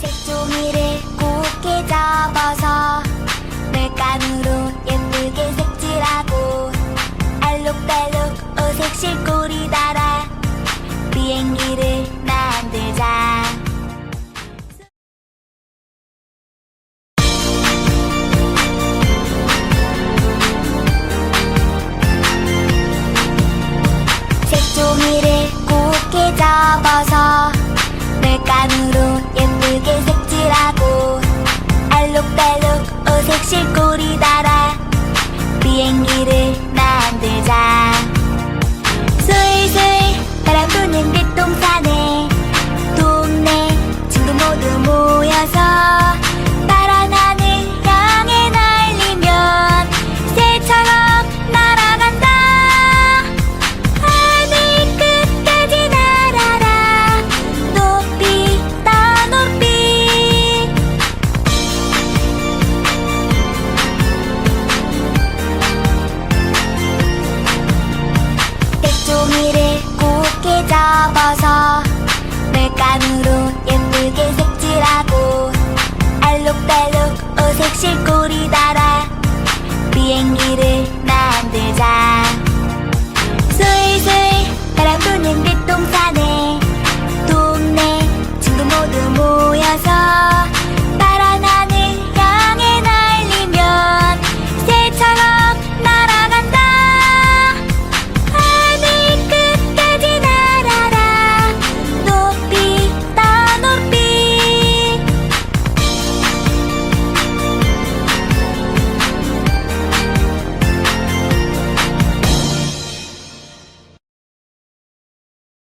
색종이를 곱게 접어서 물감으로 예쁘게 색칠하고 알록달록 오색 실꼬리 달아 비행기를 만들자. 색종이를 곱게 접어서 물감으로 실꼬리 달아. 비행기를 만들자 접어서 물감으로 예쁘게 색칠하고 알록달록 오색 실고리 달아 비행기를 만들자.